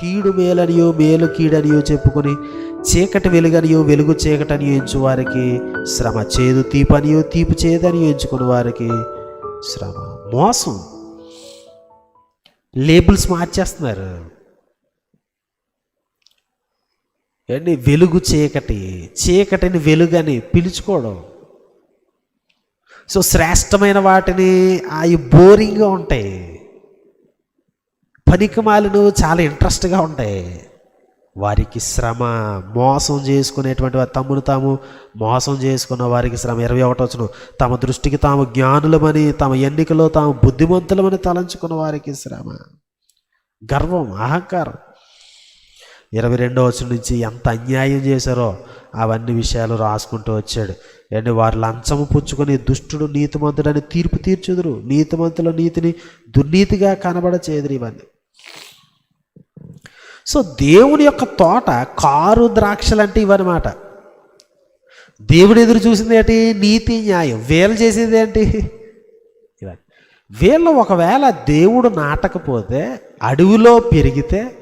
కీడు మేలనియో మేలు కీడనియో చెప్పుకొని చీకటి వెలుగనియో వెలుగు చీకటనియో ఎంచు వారికి శ్రమ చేదు తీపనియో తీపి చేదని ఎంచుకుని వారికి శ్రమ. మోసం. లేబుల్స్ మార్చేస్తున్నారు. అండి వెలుగు చీకటి. చీకటిని వెలుగని పిలుచుకోవడం. సో శ్రేష్టమైన వాటిని అవి బోరింగ్గా ఉంటాయి. పనికిమాలను చాలా ఇంట్రెస్ట్గా ఉంటాయి. వారికి శ్రమ మోసం చేసుకునేటువంటి తమ్ముని తమ్మును తాము మోసం చేసుకున్న వారికి శ్రమ. ఇరవై ఒకటి వచ్చును తమ దృష్టికి తాము జ్ఞానులమని తమ ఎన్నికలో తాము బుద్ధిమంతులమని తలంచుకున్న వారికి శ్రమ. గర్వం అహంకారం. ఇరవై రెండో వచ్చిన నుంచి ఎంత అన్యాయం చేశారో అవన్నీ విషయాలు రాసుకుంటూ వచ్చాడు. ఏంటి వారు లంచము పుచ్చుకొని దుష్టుడు నీతిమంతుడని తీర్పు తీర్చుదురు. నీతిమంతుల నీతిని దుర్నీతిగా కనబడ చేదురు ఇవన్నీ. సో దేవుని యొక్క తోట కారు ద్రాక్షలు అంటే ఇవన్నమాట దేవుడు ఎదురు చూసింది ఏంటి? నీతి న్యాయం. వేలు చేసేది ఏంటి? ఇవన్నీ. వీళ్ళు ఒకవేళ దేవుడు నాటకపోతే అడవిలో పెరిగితే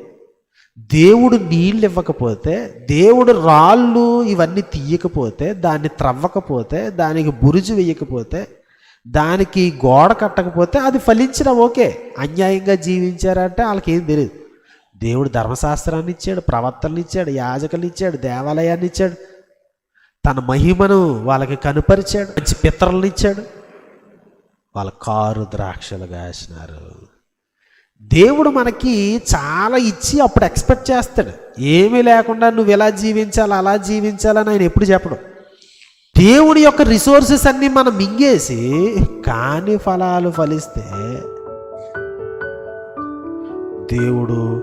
దేవుడు నీళ్ళు ఇవ్వకపోతే దేవుడు రాళ్ళు ఇవన్నీ తీయకపోతే దాన్ని త్రవ్వకపోతే దానికి బురుజు వేయకపోతే దానికి గోడ కట్టకపోతే అది ఫలించిన ఓకే. అన్యాయంగా జీవించారంటే వాళ్ళకేం తెలియదు దేవుడు ధర్మశాస్త్రాన్ని ఇచ్చాడు ప్రవర్తనలు ఇచ్చాడు యాజకులు ఇచ్చాడు దేవాలయాన్ని ఇచ్చాడు. తన మహిమను వాళ్ళకి కనుపరిచాడు మంచి పిత్రలను ఇచ్చాడు. వాళ్ళ కారు ద్రాక్షలు కాసినారు. దేవుడు మనకి చాలా ఇచ్చి అప్పుడు ఎక్స్పెక్ట్ చేస్తాడు. ఏమీ లేకుండా నువ్వు ఎలా జీవించాలి అలా జీవించాలని ఆయన ఎప్పుడు చెప్పడు. దేవుడి యొక్క రిసోర్సెస్ అన్నీ మనం మింగేసి కాని ఫలాలు ఫలిస్తే దేవుడు